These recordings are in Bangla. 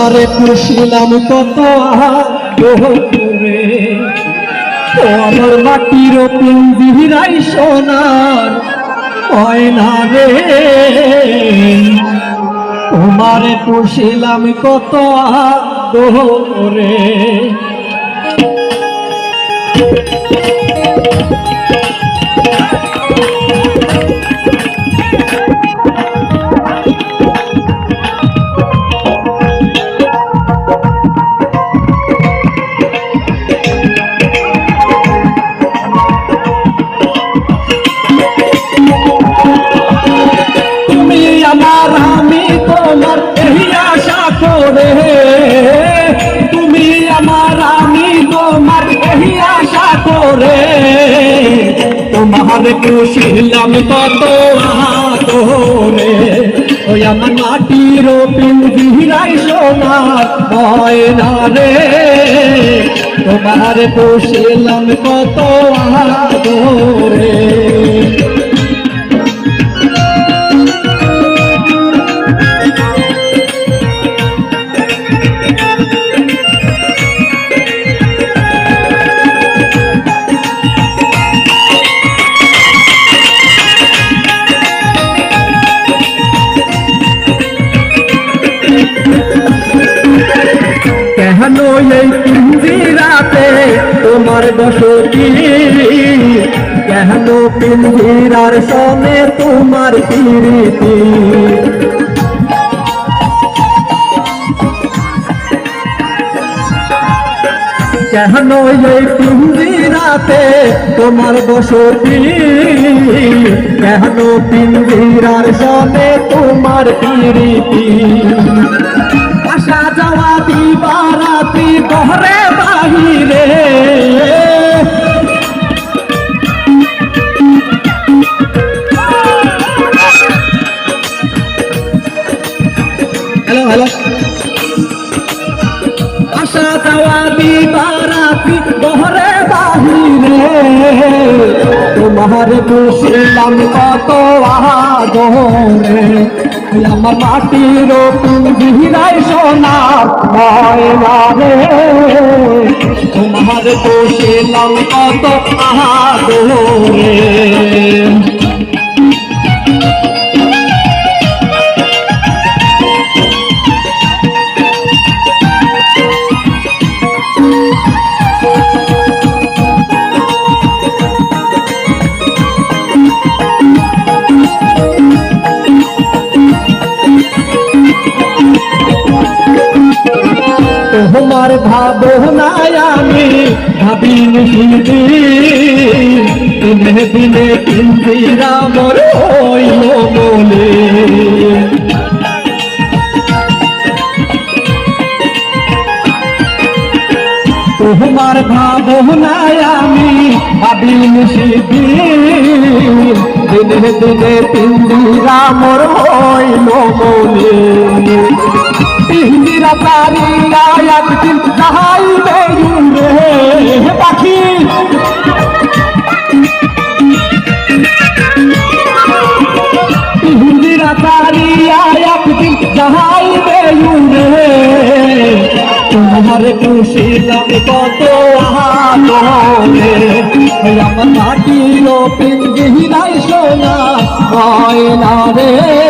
তোমারে পুষিলাম কত আমার মাটির পিন্দিরাই সোনার ময়না রে। তোমারে পুষিলাম কত আদরে তুমি এই আশা করে তোমার খুশিলাম কত আদরে। ওই আমার মাটির পিন্দিরাই সোনার ময়না রে। তোমার খুশিলাম কত আদরে। তোমার বসতি। কেন পিঞ্জিরার সনে তোমার প্রীতি? কেন এই পিঞ্জিরাতে তোমার বসতি? কেন পিঞ্জিরার সনে তোমার প্রীতি? আসা যাওয়া দিবারাতি আসা যাওয়া দিবারাতি ঘরে বাহিরে তোমার খুশিলাম কত আদরে আমার মাটির পিঞ্জিরাই সোনার ময়না তোমার খুশিলাম কত আদরে? তোমার ভাবনায় আমি, ভাবি নিশিদি দিনে দিনে পিন্দিরা মোর হইল বলে। তোমার ভাবনায় আমি, ভাবি নিশিদি দিনে দিনে পিন্দিরা মোর হইল বলে। একদিন যাহাইবে রে পাখি। পিন্দিরা তারিয়া একদিন যাহাইবে রে। তোমার খুশিলাম কত আদরে। আমার মাটির পিঞ্জিরাই সোনা ময়না রে।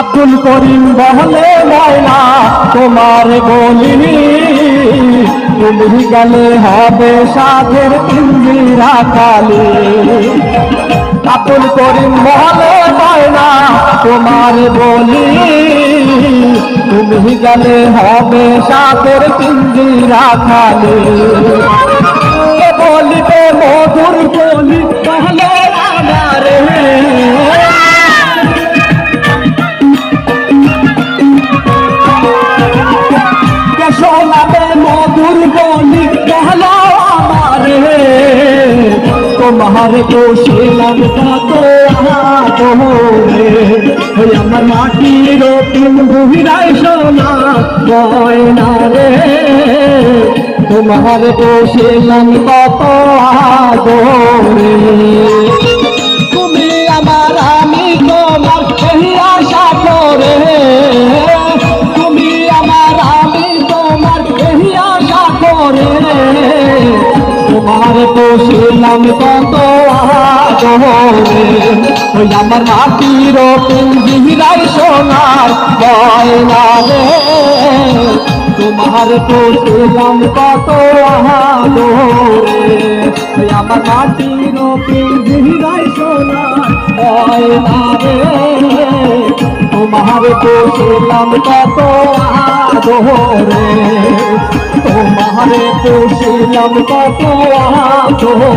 আব্দুল করিম বহলে লাইলা তোমার বলিনি তুমি গেলে হবে সাধের ইন্দিরা কালী। আব্দুল করিম বহলে লাইলা তোমার বলি তুমি গেলে হবে সাধের ইন্দিরা কালী। বলিবে মধুর বলি তাহলে আমার তোমার কোশিলাম ওই আমার মাটির বুহিরাই সোনা গয়না রে। তোমার কোশিলাম কত আদরে তুমি আমার আমি তোমার এই আশা করে। তুমি আমার আমি তোমার এই আশা করে। তোমার পোষিলাম কত আদরে ওই আমার মাটির পিঞ্জিরাই সোনার গয়না রে। তোমার পোষিলাম কত আদরে ওই আমার মাটির পিঞ্জিরাই সোনার গয়না রে। তোমার পোষিলাম কত আদরে। তোমার পোষিলাম কত আদরে।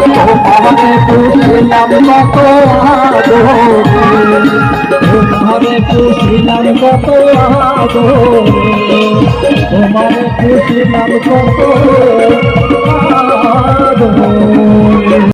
তোমার পোষিলাম কত আদরে তোমার পোষিলাম কত আদরে তোমার পোষিলাম কত আদরে